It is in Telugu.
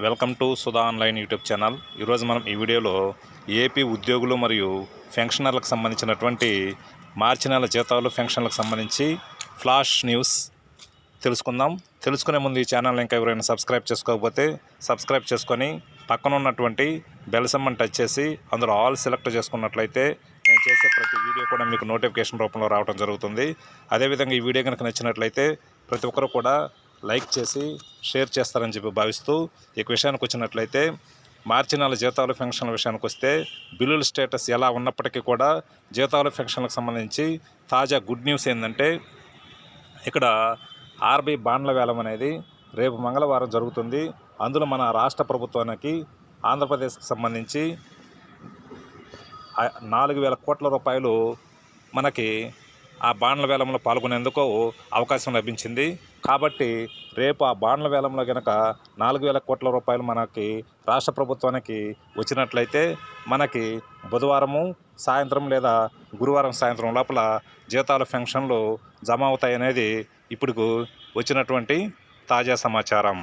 Welcome to Sudha online YouTube channel. ఈరోజు మనం ఈ వీడియోలో ఏపీ ఉద్యోగులు మరియు ఫెన్షనర్లకు సంబంధించినటువంటి మార్చి నెల జీతాలు ఫెన్షన్లకు సంబంధించి ఫ్లాష్ న్యూస్ తెలుసుకుందాం. తెలుసుకునే ముందు ఈ ఛానల్ ఇంకా ఎవరైనా సబ్స్క్రైబ్ చేసుకోకపోతే సబ్స్క్రైబ్ చేసుకొని పక్కన ఉన్నటువంటి బెల్సమ్మని టచ్ చేసి అందులో ఆల్ సెలెక్ట్ చేసుకున్నట్లయితే నేను చేసే ప్రతి వీడియో కూడా మీకు నోటిఫికేషన్ రూపంలో రావడం జరుగుతుంది. అదేవిధంగా ఈ వీడియో కనుక నచ్చినట్లయితే ప్రతి ఒక్కరు కూడా లైక్ చేసి షేర్ చేస్తారని చెప్పి భావిస్తూ ఈ విషయానికి వచ్చినట్లయితే మార్చి నెల జీతాలు పెన్షన్ల విషయానికి వస్తే బిల్లుల స్టేటస్ ఎలా ఉన్నప్పటికీ కూడా జీతాలు పెన్షన్లకు సంబంధించి తాజా గుడ్ న్యూస్ ఏంటంటే ఇక్కడ ఆర్బీ బాండ్ల వేలం అనేది రేపు మంగళవారం జరుగుతుంది. అందులో మన రాష్ట్ర ప్రభుత్వానికి ఆంధ్రప్రదేశ్కి సంబంధించి నాలుగు వేల కోట్ల రూపాయలు మనకి ఆ బాణల వేలంలో పాల్గొనేందుకు అవకాశం లభించింది. కాబట్టి రేపు ఆ బాండ్ల వేలంలో కనుక నాలుగు వేల కోట్ల రూపాయలు మనకి రాష్ట్ర ప్రభుత్వానికి వచ్చినట్లయితే మనకి బుధవారము సాయంత్రం లేదా గురువారం సాయంత్రం లోపల జీతాలు పెన్షన్లు జమ అవుతాయనేది ఇప్పుడు వచ్చినటువంటి తాజా సమాచారం.